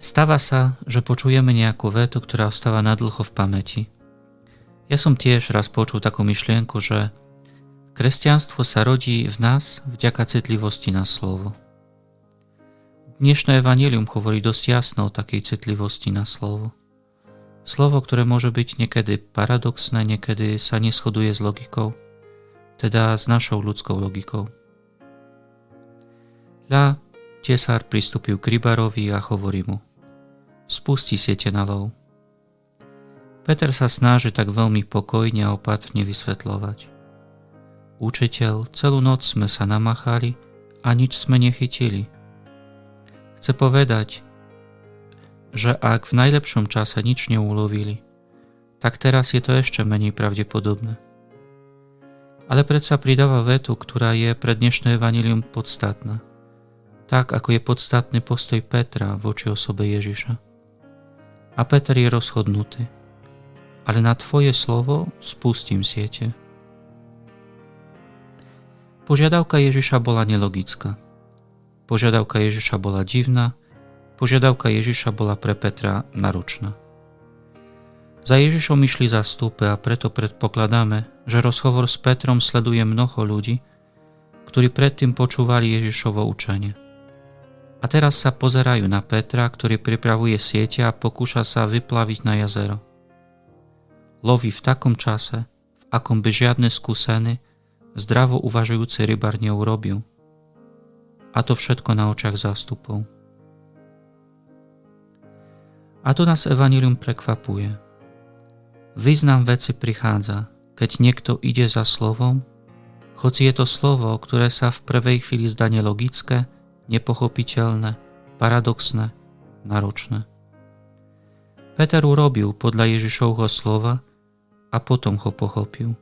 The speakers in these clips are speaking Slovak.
Stáva sa, že počujeme nejakú vetu, ktorá ostáva nadlho v pamäti. Ja som tiež raz počul takú myšlienku, že kresťanstvo sa rodí v nás vďaka citlivosti na slovo. Dnešné evanílium hovorí dosť jasno o takej citlivosti na slovo. Slovo, ktoré môže byť niekedy paradoxné, niekedy sa neschoduje s logikou, teda s našou ľudskou logikou. Ľa tesár pristúpil k rybarovi a hovorí mu – spustí siete na lov. Peter sa snaží tak veľmi pokojne a opatrne vysvetľovať. Učiteľ, celú noc sme sa namachali a nič sme nechytili. Chce povedať, že ak v najlepšom čase nič neulovili, tak teraz je to ešte menej pravdepodobné. Ale predsa pridáva vetu, ktorá je pre dnešné evanilium podstatná. Tak, ako je podstatný postoj Petra voči osobe Ježiša. A Peter je rozhodnutý. Ale na tvoje slovo spustím siete. Požiadavka Ježiša bola nelogická. Požiadavka Ježiša bola divná, požiadavka Ježiša bola pre Petra naručná. Za Ježišom išli zastúpe a preto predpokladáme, že rozhovor s Petrom sleduje mnoho ľudí, ktorí predtým počúvali Ježišovo učenie. A teraz sa pozerajú na Petra, ktorý pripravuje siete a pokúša sa vyplaviť na jazero. Loví v takom čase, v akom by žiadne skúsený, zdravo uvažujúci rybar neurobil. A to všetko na očach zástupov. A to nás Evangelium prekvapuje. Význam veci prichádza, keď niekto ide za slovom, hoci je to slovo, ktoré sa v prvej chvíli zdá nelogické, niepochopicielne, paradoksne, naroczne. Peter urobił podla Ježišovho słowa, a potom ho pochopił.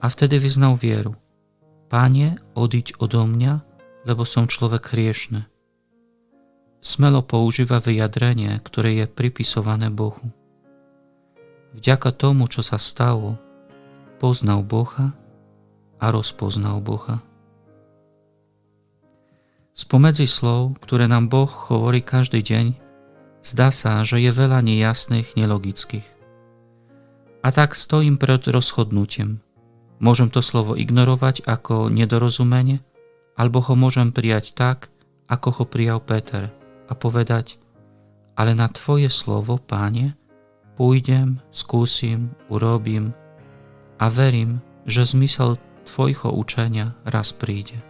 A wtedy wyznał wieru. Panie, odjdź odo mnie, lebo są człowiek hrieszny. Smelo poużywa wyjadrenie, które je przypisowane Bohu. Wdziaka tomu, co się stało, poznał Boha, a rozpoznał Boha. Spomedzi slov, ktoré nám Boh hovorí každý deň, zdá sa, že je veľa nejasných, nelogických. A tak stojím pred rozhodnutím. Môžem to slovo ignorovať ako nedorozumenie, alebo ho môžem prijať tak, ako ho prijal Peter a povedať, ale na Tvoje slovo, Páne, pôjdem, skúsim, urobím a verím, že zmysel Tvojho učenia raz príde.